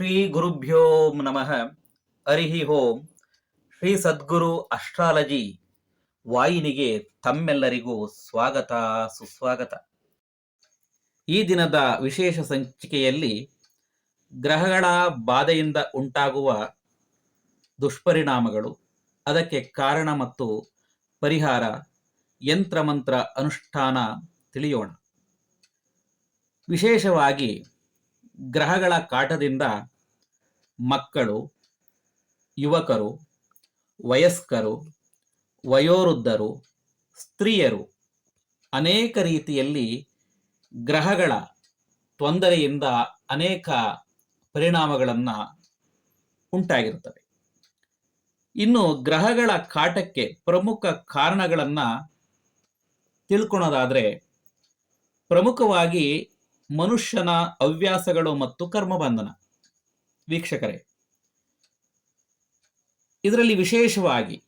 ಶ್ರೀ ಗುರುಭ್ಯೋ ನಮಃ ಹರಿಹಿ ಹೋಂ ಶ್ರೀ ಸದ್ಗುರು ಅಸ್ಟ್ರಾಲಜಿ ವಾಹಿನಿಗೆ ತಮ್ಮೆಲ್ಲರಿಗೂ ಸ್ವಾಗತ, ಸುಸ್ವಾಗತ. ಈ ದಿನದ ವಿಶೇಷ ಸಂಚಿಕೆಯಲ್ಲಿ ಗ್ರಹಗಳ ಬಾಧೆಯಿಂದ ಉಂಟಾಗುವ ದುಷ್ಪರಿಣಾಮಗಳು, ಅದಕ್ಕೆ ಕಾರಣ ಮತ್ತು ಪರಿಹಾರ, ಯಂತ್ರಮಂತ್ರ ಅನುಷ್ಠಾನ ತಿಳಿಯೋಣ. ವಿಶೇಷವಾಗಿ ಗ್ರಹಗಳ ಕಾಟದಿಂದ ಮಕ್ಕಳು, ಯುವಕರು, ವಯಸ್ಕರು, ವಯೋವೃದ್ಧರು, ಸ್ತ್ರೀಯರು ಅನೇಕ ರೀತಿಯಲ್ಲಿ ಗ್ರಹಗಳ ತೊಂದರೆಯಿಂದ ಅನೇಕ ಪರಿಣಾಮಗಳನ್ನು ಉಂಟಾಗಿರುತ್ತವೆ. ಇನ್ನು ಗ್ರಹಗಳ ಕಾಟಕ್ಕೆ ಪ್ರಮುಖ ಕಾರಣಗಳನ್ನು ತಿಳ್ಕೊಳೋದಾದ್ರೆ, ಪ್ರಮುಖವಾಗಿ ಮನುಷ್ಯನ ಹವ್ಯಾಸಗಳು ಮತ್ತು ಕರ್ಮಬಂಧನ. ವೀಕ್ಷಕರೇ, ಇದರಲ್ಲಿ ವಿಶೇಷವಾಗಿ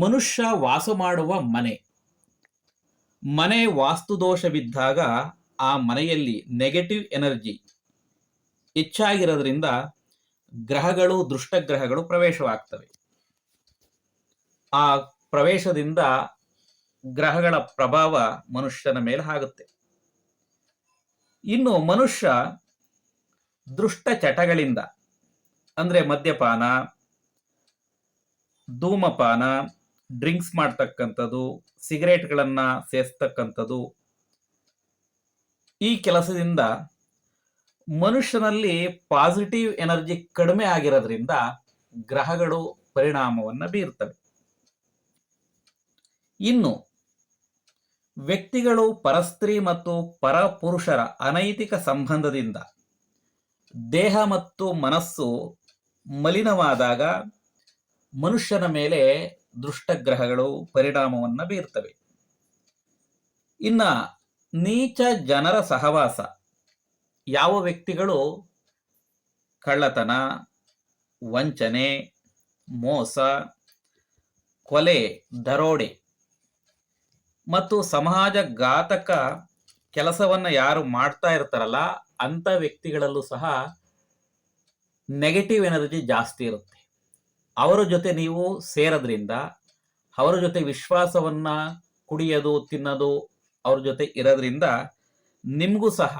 ಮನುಷ್ಯ ವಾಸ ಮಾಡುವ ಮನೆ. ಮನೆ ವಾಸ್ತುದೋಷವಿದ್ದಾಗ ಆ ಮನೆಯಲ್ಲಿ ನೆಗೆಟಿವ್ ಎನರ್ಜಿ ಹೆಚ್ಚಾಗಿರೋದ್ರಿಂದ ಗ್ರಹಗಳು, ದುಷ್ಟಗ್ರಹಗಳು ಪ್ರವೇಶವಾಗ್ತವೆ. ಆ ಪ್ರವೇಶದಿಂದ ಗ್ರಹಗಳ ಪ್ರಭಾವ ಮನುಷ್ಯನ ಮೇಲೆ ಆಗುತ್ತೆ. ಇನ್ನು ಮನುಷ್ಯ ದುಷ್ಟ ಚಟಗಳಿಂದ, ಅಂದ್ರೆ ಮದ್ಯಪಾನ, ಧೂಮಪಾನ, ಡ್ರಿಂಕ್ಸ್ ಮಾಡ್ತಕ್ಕಂಥದ್ದು, ಸಿಗರೇಟ್ಗಳನ್ನ ಸೇಸ್ತಕ್ಕಂಥದ್ದು, ಈ ಕೆಲಸದಿಂದ ಮನುಷ್ಯನಲ್ಲಿ ಪಾಸಿಟಿವ್ ಎನರ್ಜಿ ಕಡಿಮೆ ಆಗಿರೋದ್ರಿಂದ ಗ್ರಹಗಳು ಪರಿಣಾಮವನ್ನು ಬೀರ್ತವೆ. ಇನ್ನು, ವ್ಯಕ್ತಿಗಳು ಪರಸ್ತ್ರೀ ಮತ್ತು ಪರಪುರುಷರ ಅನೈತಿಕ ಸಂಬಂಧದಿಂದ ದೇಹ ಮತ್ತು ಮನಸ್ಸು ಮಲಿನವಾದಾಗ ಮನುಷ್ಯನ ಮೇಲೆ ದುಷ್ಟಗ್ರಹಗಳು ಪರಿಣಾಮವನ್ನು ಬೀರ್ತವೆ. ಇನ್ನ ನೀಚ ಜನರ ಸಹವಾಸ, ಯಾವ ವ್ಯಕ್ತಿಗಳು ಕಳ್ಳತನ, ವಂಚನೆ, ಮೋಸ, ಕೊಲೆ, ದರೋಡೆ ಮತ್ತು ಸಮಾಜ ಘಾತಕ ಕೆಲಸವನ್ನು ಯಾರು ಮಾಡ್ತಾ ಇರ್ತಾರಲ್ಲ ಅಂತ ವ್ಯಕ್ತಿಗಳಲ್ಲೂ ಸಹ ನೆಗೆಟಿವ್ ಎನರ್ಜಿ ಜಾಸ್ತಿ ಇರುತ್ತೆ. ಅವರ ಜೊತೆ ನೀವು ಸೇರೋದ್ರಿಂದ, ಅವರ ಜೊತೆ ವಿಶ್ವಾಸವನ್ನ ಕುಡಿಯೋದು, ತಿನ್ನೋದು ಅವ್ರ ಜೊತೆ ಇರೋದ್ರಿಂದ ನಿಮಗೂ ಸಹ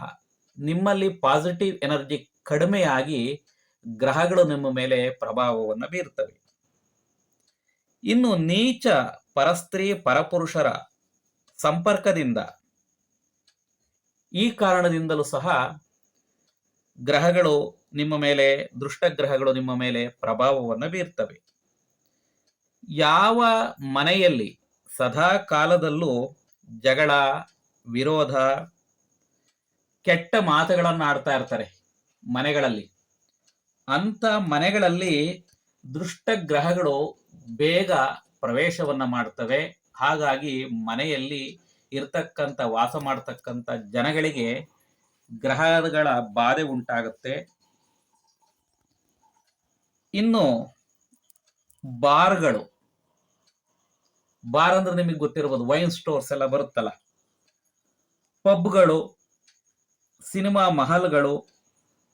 ನಿಮ್ಮಲ್ಲಿ ಪಾಸಿಟಿವ್ ಎನರ್ಜಿ ಕಡಿಮೆಯಾಗಿ ಗ್ರಹಗಳು ನಿಮ್ಮ ಮೇಲೆ ಪ್ರಭಾವವನ್ನು ಬೀರ್ತವೆ. ಇನ್ನು ನೀಚ ಪರಸ್ತ್ರೀ ಪರಪುರುಷರ ಸಂಪರ್ಕದಿಂದ ಈ ಕಾರಣದಿಂದಲೂ ಸಹ ಗ್ರಹಗಳು ನಿಮ್ಮ ಮೇಲೆ ದೃಷ್ಟಗ್ರಹಗಳು ನಿಮ್ಮ ಮೇಲೆ ಪ್ರಭಾವವನ್ನು ಬೀರ್ತವೆ. ಯಾವ ಮನೆಯಲ್ಲಿ ಸದಾ ಕಾಲದಲ್ಲೂ ಜಗಳ, ವಿರೋಧ, ಕೆಟ್ಟ ಮಾತುಗಳನ್ನು ಆಡ್ತಾ ಇರ್ತಾರೆ ಮನೆಗಳಲ್ಲಿ. ಅಂಥ ಮನೆಗಳಲ್ಲಿ ದೃಷ್ಟಗ್ರಹಗಳು ಬೇಗ ಪ್ರವೇಶವನ್ನು ಮಾಡ್ತವೆ. ಹಾಗಾಗಿ ಮನೆಯಲ್ಲಿ ಇರ್ತಕ್ಕಂಥ, ವಾಸ ಮಾಡ್ತಕ್ಕಂಥ ಜನಗಳಿಗೆ ಗ್ರಹಗಳ ಬಾಧೆ ಉಂಟಾಗುತ್ತೆ. ಇನ್ನು ಬಾರ್ಗಳು, ಬಾರ್ ಅಂದ್ರೆ ನಿಮಗೆ ಗೊತ್ತಿರಬಹುದು ವೈನ್ ಸ್ಟೋರ್ಸ್ ಎಲ್ಲ ಬರುತ್ತಲ್ಲ. ಪಬ್ಗಳು, ಸಿನಿಮಾ ಮಹಲ್ಗಳು,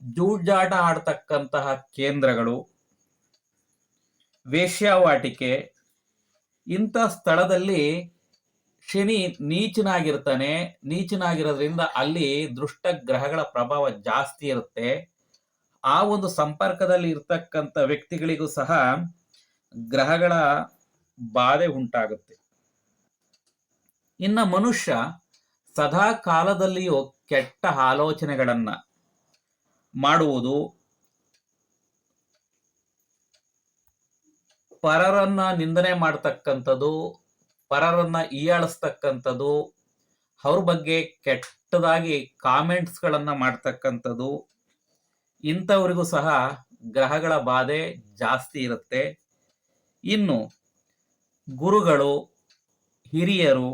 ಜೂಜಾಟ ಆಡ್ತಕ್ಕಂತಹ ಕೇಂದ್ರಗಳು, ವೇಶ್ಯಾವಾಟಿಕೆ, ಇಂಥ ಸ್ಥಳದಲ್ಲಿ ಶನಿ ನೀಚನಾಗಿರ್ತಾನೆ, ನೀಚನಾಗಿರೋದ್ರಿಂದ ಅಲ್ಲಿ ದೃಷ್ಟ ಗ್ರಹಗಳ ಪ್ರಭಾವ ಜಾಸ್ತಿ ಇರುತ್ತೆ. ಆ ಒಂದು ಸಂಪರ್ಕದಲ್ಲಿ ಇರ್ತಕ್ಕಂಥ ವ್ಯಕ್ತಿಗಳಿಗೂ ಸಹ ಗ್ರಹಗಳ ಬಾಧೆ ಉಂಟಾಗುತ್ತೆ. ಇನ್ನ ಮನುಷ್ಯ ಸದಾ ಕಾಲದಲ್ಲಿಯೂ ಕೆಟ್ಟ ಆಲೋಚನೆಗಳನ್ನ ಮಾಡುವುದು, ಪರರನ್ನ ನಿಂದನೆ ಮಾಡ್ತಕ್ಕಂಥದ್ದು ಪರರನ್ನ ಈಯಾಳಿಸ್ತಕ್ಕಂಥದ್ದು, ಅವ್ರ ಬಗ್ಗೆ ಕೆಟ್ಟದಾಗಿ ಕಾಮೆಂಟ್ಸ್ಗಳನ್ನ ಮಾಡ್ತಕ್ಕಂಥದ್ದು, ಇಂಥವರಿಗೂ ಸಹ ಗ್ರಹಗಳ ಬಾಧೆ ಜಾಸ್ತಿ ಇರುತ್ತೆ. ಇನ್ನು ಗುರುಗಳು, ಹಿರಿಯರು,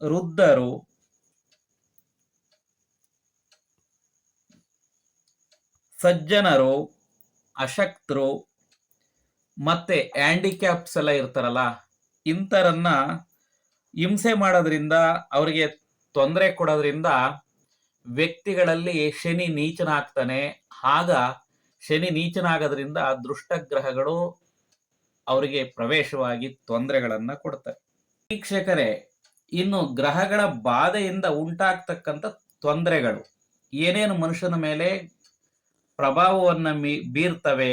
ವೃದ್ಧರು, ಸಜ್ಜನರು, ಅಶಕ್ತರು, ಮತ್ತೆ ಹ್ಯಾಂಡಿಕ್ಯಾಪ್ಸ್ ಎಲ್ಲ ಇರ್ತಾರಲ್ಲ ಇಂಥರನ್ನ ಹಿಂಸೆ ಮಾಡೋದ್ರಿಂದ, ಅವರಿಗೆ ತೊಂದರೆ ಕೊಡೋದ್ರಿಂದ ವ್ಯಕ್ತಿಗಳಲ್ಲಿ ಶನಿ ನೀಚನಾಗ್ತಾನೆ. ಆಗ ಶನಿ ನೀಚನಾಗೋದ್ರಿಂದ ದುಷ್ಟಗ್ರಹಗಳು ಅವರಿಗೆ ಪ್ರವೇಶವಾಗಿ ತೊಂದರೆಗಳನ್ನ ಕೊಡ್ತಾರೆ ವೀಕ್ಷಕರೇ, ಇನ್ನು ಗ್ರಹಗಳ ಬಾಧೆಯಿಂದ ಉಂಟಾಗ್ತಕ್ಕಂಥ ತೊಂದರೆಗಳು, ಏನೇನು ಮನುಷ್ಯನ ಮೇಲೆ ಪ್ರಭಾವವನ್ನ ಮೀ, ಬೀರ್ತವೆ,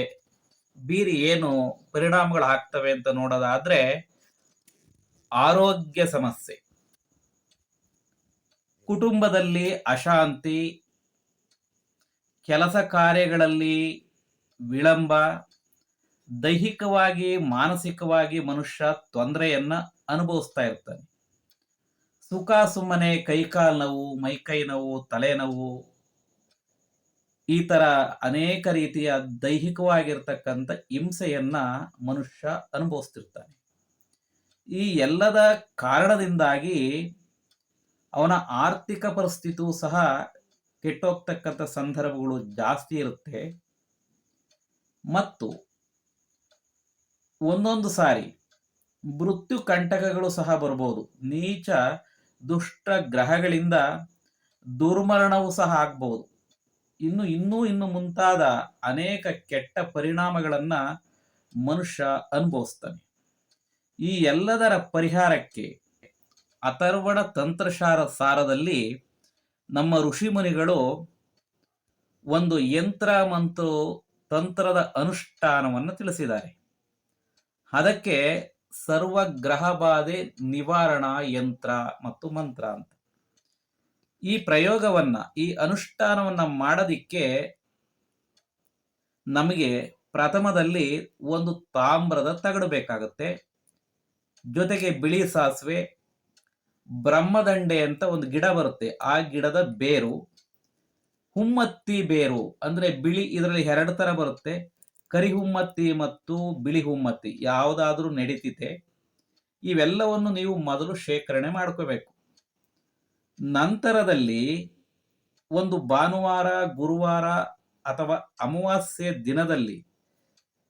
ಬೀರಿ ಏನು ಪರಿಣಾಮಗಳು ಆಗ್ತವೆ ಅಂತ ನೋಡೋದಾದ್ರೆ ಆರೋಗ್ಯ ಸಮಸ್ಯೆ. ಕುಟುಂಬದಲ್ಲಿ ಅಶಾಂತಿ, ಕೆಲಸ ಕಾರ್ಯಗಳಲ್ಲಿ ವಿಳಂಬ, ದೈಹಿಕವಾಗಿ, ಮಾನಸಿಕವಾಗಿ ಮನುಷ್ಯ ತೊಂದರೆಯನ್ನ ಅನುಭವಿಸ್ತಾ ಇರ್ತಾನೆ. ಸುಖ ಸುಮ್ಮನೆ ಕೈಕಾಲು ನೋವು ಮೈಕೈ ನೋವು ತಲೆನೋವು ಈ ತರ ಅನೇಕ ರೀತಿಯ ದೈಹಿಕವಾಗಿರ್ತಕ್ಕಂಥ ಹಿಂಸೆಯನ್ನ ಮನುಷ್ಯ ಅನುಭವಿಸ್ತಿರ್ತಾನೆ. ಈ ಎಲ್ಲದ ಕಾರಣದಿಂದಾಗಿ ಅವನ ಆರ್ಥಿಕ ಪರಿಸ್ಥಿತಿಯೂ ಸಹ ಕೆಟ್ಟೋಗ್ತಕ್ಕಂಥ ಸಂದರ್ಭಗಳು ಜಾಸ್ತಿ ಇರುತ್ತೆ. ಮತ್ತು ಒಂದೊಂದು ಸಾರಿ ಮೃತ್ಯು ಕಂಟಕಗಳು ಸಹ ಬರ್ಬೋದು. ನೀಚ, ದುಷ್ಟ ಗ್ರಹಗಳಿಂದ ದುರ್ಮರಣವೂ ಸಹ ಆಗ್ಬಹುದು ಇನ್ನು ಇನ್ನೂ ಇನ್ನು ಮುಂತಾದ ಅನೇಕ ಕೆಟ್ಟ ಪರಿಣಾಮಗಳನ್ನು ಮನುಷ್ಯ ಅನುಭವಿಸ್ತಾನೆ. ಈ ಎಲ್ಲದರ ಪರಿಹಾರಕ್ಕೆ ಅಥರ್ವಣ ತಂತ್ರಶಾರ ಸಾರದಲ್ಲಿ ನಮ್ಮ ಋಷಿಮುನಿಗಳು ಒಂದು ಯಂತ್ರ ಮತ್ತು ತಂತ್ರದ ಅನುಷ್ಠಾನವನ್ನು ತಿಳಿಸಿದ್ದಾರೆ. ಅದಕ್ಕೆ ಸರ್ವಗ್ರಹ ಬಾಧೆ ನಿವಾರಣಾ ಯಂತ್ರ ಮತ್ತು ಮಂತ್ರ ಅಂತ. ಈ ಪ್ರಯೋಗವನ್ನ, ಈ ಅನುಷ್ಠಾನವನ್ನ ಮಾಡೋದಿಕ್ಕೆ ನಮಗೆ ಪ್ರಥಮದಲ್ಲಿ ಒಂದು ತಾಮ್ರದ ತಗಡು ಬೇಕಾಗುತ್ತೆ. ಜೊತೆಗೆ ಬಿಳಿ ಸಾಸಿವೆ, ಬ್ರಹ್ಮದಂಡೆ ಅಂತ ಒಂದು ಗಿಡ ಬರುತ್ತೆ. ಆ ಗಿಡದ ಬೇರು, ಹುಮ್ಮತ್ತಿ ಬೇರು, ಅಂದ್ರೆ ಬಿಳಿ ಇದರಲ್ಲಿ ಎರಡು ತರ ಬರುತ್ತೆ. ಕರಿ ಹುಮ್ಮತ್ತಿ ಮತ್ತು ಬಿಳಿ ಹುಮ್ಮತ್ತಿ ಯಾವುದಾದ್ರೂ ನಡೀತಿದೆ. ಇವೆಲ್ಲವನ್ನು ನೀವು ಮೊದಲು ಶೇಖರಣೆ ಮಾಡ್ಕೋಬೇಕು. ನಂತರದಲ್ಲಿ ಒಂದು ಭಾನುವಾರ, ಗುರುವಾರ ಅಥವಾ ಅಮಾವಾಸ್ಯೆ ದಿನದಲ್ಲಿ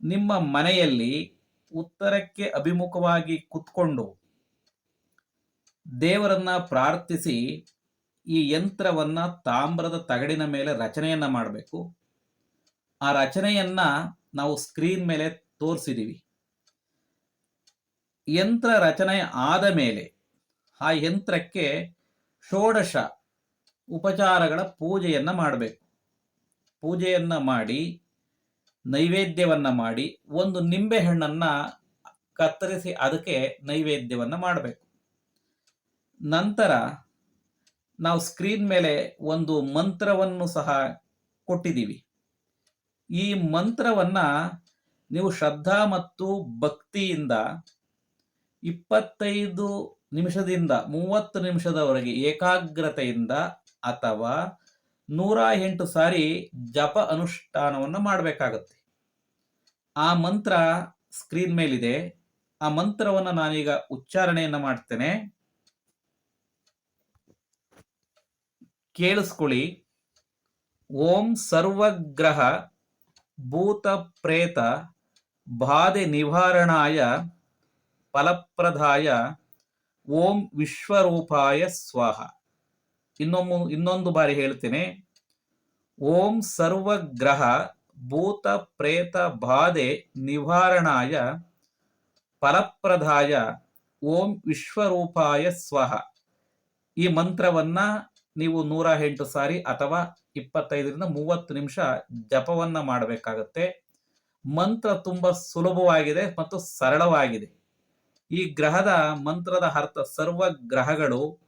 ನಿಮ್ಮ ಮನೆಯಲ್ಲಿ ಉತ್ತರಕ್ಕೆ ಅಭಿಮುಖವಾಗಿ ಕುತ್ಕೊಂಡು ದೇವರನ್ನ ಪ್ರಾರ್ಥಿಸಿ ಈ ಯಂತ್ರವನ್ನ ತಾಮ್ರದ ತಗಡಿನ ಮೇಲೆ ರಚನೆಯನ್ನ ಮಾಡಬೇಕು. ಆ ರಚನೆಯನ್ನ ನಾವು ಸ್ಕ್ರೀನ್ ಮೇಲೆ ತೋರಿಸಿದೀವಿ. ಯಂತ್ರ ರಚನೆ ಆದ ಮೇಲೆ ಆ ಯಂತ್ರಕ್ಕೆ ಷೋಡಶ ಉಪಚಾರಗಳ ಪೂಜೆಯನ್ನ ಮಾಡಬೇಕು. ಪೂಜೆಯನ್ನ ಮಾಡಿ ನೈವೇದ್ಯವನ್ನ ಮಾಡಿ ಒಂದು ನಿಂಬೆ ಹಣ್ಣನ್ನು ಕತ್ತರಿಸಿ ಅದಕ್ಕೆ ನೈವೇದ್ಯವನ್ನ ಮಾಡಬೇಕು. ನಂತರ ನಾವು ಸ್ಕ್ರೀನ್ ಮೇಲೆ ಒಂದು ಮಂತ್ರವನ್ನು ಸಹ ಕೊಟ್ಟಿದ್ದೀವಿ. ಈ ಮಂತ್ರವನ್ನ ನೀವು ಶ್ರದ್ಧಾ ಮತ್ತು ಭಕ್ತಿಯಿಂದ ಇಪ್ಪತ್ತೈದು ನಿಮಿಷದಿಂದ ಮೂವತ್ತು ನಿಮಿಷದವರೆಗೆ ಏಕಾಗ್ರತೆಯಿಂದ ಅಥವಾ ನೂರ ಎಂಟು ಸಾರಿ ಜಪ ಅನುಷ್ಠಾನವನ್ನು ಮಾಡಬೇಕಾಗತ್ತೆ. ಆ ಮಂತ್ರ ಸ್ಕ್ರೀನ್ ಮೇಲಿದೆ. ಆ ಮಂತ್ರವನ್ನು ನಾನೀಗ ಉಚ್ಚಾರಣೆಯನ್ನ ಮಾಡ್ತೇನೆ. ಕೇಳಿಸ್ಕೊಳ್ಳಿ. ಓಂ ಸರ್ವಗ್ರಹ ಭೂತ ಪ್ರೇತ ಬಾಧೆ ನಿವಾರಣಾಯ ಫಲಪ್ರದಾಯ ಓಂ ವಿಶ್ವರೂಪಾಯ ಸ್ವಾಹ. ಇನ್ನೊಮ್ಮು ಇನ್ನೊಂದು ಬಾರಿ ಹೇಳ್ತೇನೆ. ಓಂ ಸರ್ವಗ್ರಹ ಭೂತ ಪ್ರೇತ ಬಾಧೆ ನಿವಾರಣಾಯ ಫಲಪ್ರದಾಯ ಓಂ ವಿಶ್ವರೂಪಾಯ ಸ್ವಹ. ಈ ಮಂತ್ರವನ್ನ ನೀವು ನೂರ ಎಂಟು ಸಾರಿ ಅಥವಾ ಇಪ್ಪತ್ತೈದರಿಂದ ಮೂವತ್ತು ನಿಮಿಷ ಜಪವನ್ನ ಮಾಡಬೇಕಾಗತ್ತೆ. ಮಂತ್ರ ತುಂಬಾ ಸುಲಭವಾಗಿದೆ ಮತ್ತು ಸರಳವಾಗಿದೆ. ಈ ಗ್ರಹದ ಮಂತ್ರದ ಅರ್ಥ ಸರ್ವ ಗ್ರಹಗಳು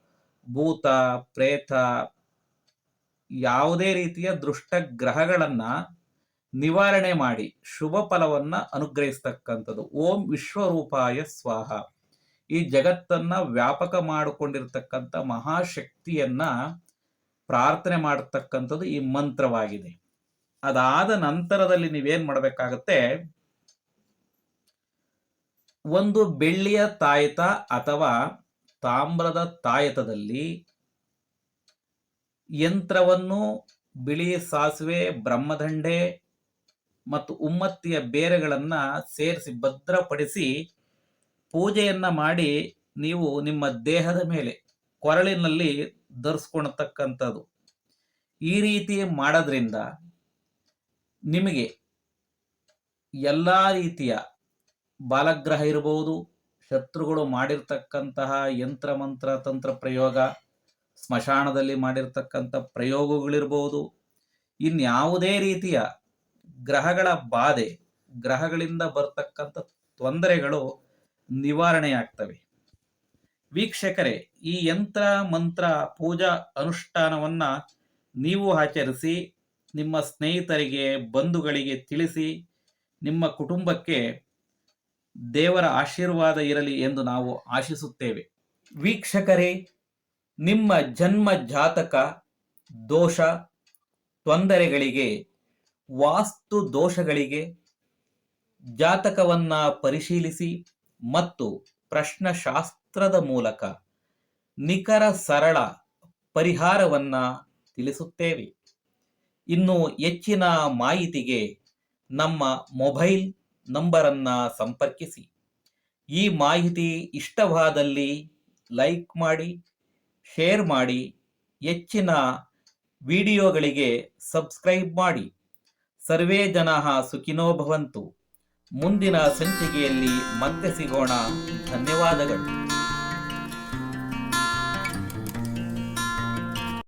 ಭೂತ, ಪ್ರೇತ ಯಾವುದೇ ರೀತಿಯ ದೃಷ್ಟ ಗ್ರಹಗಳನ್ನ ನಿವಾರಣೆ ಮಾಡಿ ಶುಭ ಫಲವನ್ನ ಅನುಗ್ರಹಿಸ್ತಕ್ಕಂಥದ್ದು. ಓಂ ವಿಶ್ವರೂಪಾಯ ಸ್ವಾಹ. ಈ ಜಗತ್ತನ್ನ ವ್ಯಾಪಕ ಮಾಡಿಕೊಂಡಿರ್ತಕ್ಕಂಥ ಮಹಾಶಕ್ತಿಯನ್ನ ಪ್ರಾರ್ಥನೆ ಮಾಡತಕ್ಕಂಥದ್ದು ಈ ಮಂತ್ರವಾಗಿದೆ. ಅದಾದ ನಂತರದಲ್ಲಿ ನೀವೇನ್ ಮಾಡಬೇಕಾಗತ್ತೆ? ಒಂದು ಬೆಳ್ಳಿಯ ತಾಯತ ಅಥವಾ ತಾಮ್ರದ ತಾಯತದಲ್ಲಿ ಯಂತ್ರವನ್ನು ಬಿಳಿ ಸಾಸಿವೆ, ಬ್ರಹ್ಮದಂಡೆ ಮತ್ತು ಉಮ್ಮತ್ತಿಯ ಬೇರೆಗಳನ್ನ ಸೇರಿಸಿ ಭದ್ರಪಡಿಸಿ ಪೂಜೆಯನ್ನ ಮಾಡಿ ನೀವು ನಿಮ್ಮ ದೇಹದ ಮೇಲೆ ಕೊರಳಿನಲ್ಲಿ ಧರಿಸ್ಕೊಳತಕ್ಕಂಥದ್ದು ಈ ರೀತಿ ಮಾಡೋದ್ರಿಂದ ನಿಮಗೆ ಎಲ್ಲ ರೀತಿಯ ಬಾಲಗ್ರಹ ಇರಬಹುದು, ಶತ್ರುಗಳು ಮಾಡಿರ್ತಕ್ಕಂತಹ ಯಂತ್ರ, ಮಂತ್ರ, ತಂತ್ರ ಪ್ರಯೋಗ, ಸ್ಮಶಾನದಲ್ಲಿ ಮಾಡಿರ್ತಕ್ಕಂಥ ಪ್ರಯೋಗಗಳಿರ್ಬೋದು ಇನ್ಯಾವುದೇ ರೀತಿಯ ಗ್ರಹಗಳ ಬಾಧೆ, ಗ್ರಹಗಳಿಂದ ಬರ್ತಕ್ಕಂಥ ತೊಂದರೆಗಳು ನಿವಾರಣೆಯಾಗ್ತವೆ. ವೀಕ್ಷಕರೇ, ಈ ಯಂತ್ರ, ಮಂತ್ರ, ಪೂಜಾ ಅನುಷ್ಠಾನವನ್ನ ನೀವು ಆಚರಿಸಿ, ನಿಮ್ಮ ಸ್ನೇಹಿತರಿಗೆ, ಬಂಧುಗಳಿಗೆ ತಿಳಿಸಿ, ನಿಮ್ಮ ಕುಟುಂಬಕ್ಕೆ ದೇವರ ಆಶೀರ್ವಾದ ಇರಲಿ ಎಂದು ನಾವು ಆಶಿಸುತ್ತೇವೆ. ವೀಕ್ಷಕರೇ, ನಿಮ್ಮ ಜನ್ಮ ಜಾತಕ, ದೋಷ, ತೊಂದರೆಗಳಿಗೆ ವಾಸ್ತು ದೋಷಗಳಿಗೆ ಜಾತಕವನ್ನ ಪರಿಶೀಲಿಸಿ ಮತ್ತು ಪ್ರಶ್ನಶಾಸ್ತ್ರದ ಮೂಲಕ ನಿಖರ ಸರಳ ಪರಿಹಾರವನ್ನ ತಿಳಿಸುತ್ತೇವೆ. ಇನ್ನು ಹೆಚ್ಚಿನ ಮಾಹಿತಿಗೆ ನಮ್ಮ ಮೊಬೈಲ್ ನಂಬರನ್ನು ಸಂಪರ್ಕಿಸಿ. ಈ ಮಾಹಿತಿ ಇಷ್ಟವಾದಲ್ಲಿ ಲೈಕ್ ಮಾಡಿ, ಶೇರ್ ಮಾಡಿ, ಹೆಚ್ಚಿನ ವಿಡಿಯೋಗಳಿಗೆ ಸಬ್ಸ್ಕ್ರೈಬ್ ಮಾಡಿ. ಸರ್ವೇ ಜನ ಸುಖಿನೋ ಭವಂತು. ಮುಂದಿನ ಸಂಚಿಕೆಯಲ್ಲಿ ಮತ್ತೆ ಸಿಗೋಣ. ಧನ್ಯವಾದಗಳು.